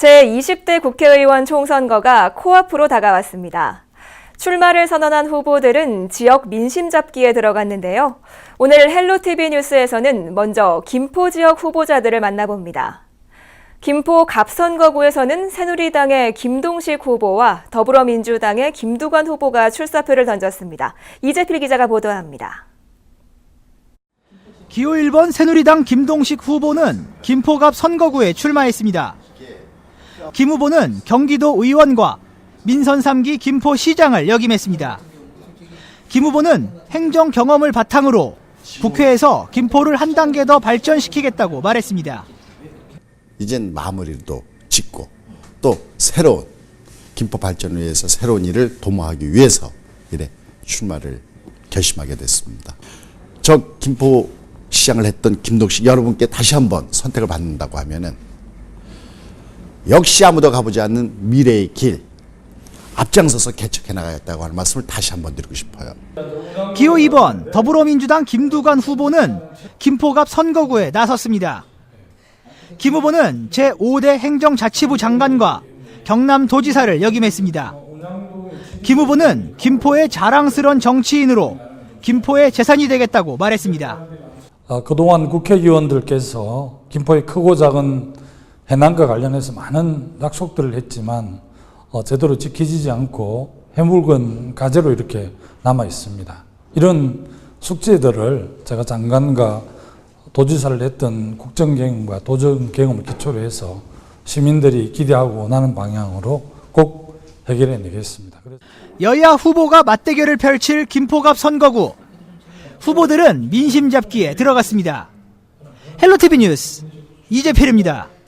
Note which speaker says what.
Speaker 1: 제20대 국회의원 총선거가 코앞으로 다가왔습니다. 출마를 선언한 후보들은 지역 민심 잡기에 들어갔는데요. 오늘 헬로티비 뉴스에서는 먼저 김포 지역 후보자들을 만나봅니다. 김포 갑선거구에서는 새누리당의 김동식 후보와 더불어민주당의 김두관 후보가 출사표를 던졌습니다. 이재필 기자가 보도합니다.
Speaker 2: 기호 1번 새누리당 김동식 후보는 김포갑 선거구에 출마했습니다. 김 후보는 경기도 의원과 민선 3기 김포시장을 역임했습니다. 김 후보는 행정 경험을 바탕으로 국회에서 김포를 한 단계 더 발전시키겠다고 말했습니다.
Speaker 3: 이젠 마무리도 짓고 또 새로운 김포 발전을 위해서 새로운 일을 도모하기 위해서 이래 출마를 결심하게 됐습니다. 저 김포 시장을 했던 김동식 여러분께 다시 한번 선택을 받는다고 하면은 역시 아무도 가보지 않는 미래의 길 앞장서서 개척해 나가겠다고 하는 말씀을 다시 한번 드리고 싶어요.
Speaker 2: 기호 2번 더불어민주당 김두관 후보는 김포갑 선거구에 나섰습니다. 김 후보는 제5대 행정자치부 장관과 경남도지사를 역임했습니다. 김 후보는 김포의 자랑스런 정치인으로 김포의 재산이 되겠다고 말했습니다.
Speaker 4: 어, 그동안 국회의원들께서 김포의 크고 작은 해남과 관련해서 많은 약속들을 했지만 어, 제대로 지켜지지 않고 해물건 가재로 이렇게 남아 있습니다. 이런 숙제들을 제가 장관과 도지사를 했던 국정경험과 도정 경험을 기초로 해서 시민들이 기대하고 원하는 방향으로 꼭 해결해 내겠습니다.
Speaker 2: 여야 후보가 맞대결을 펼칠 김포갑 선거구. 후보들은 민심 잡기에 들어갔습니다. 헬로티비 뉴스 이재필입니다.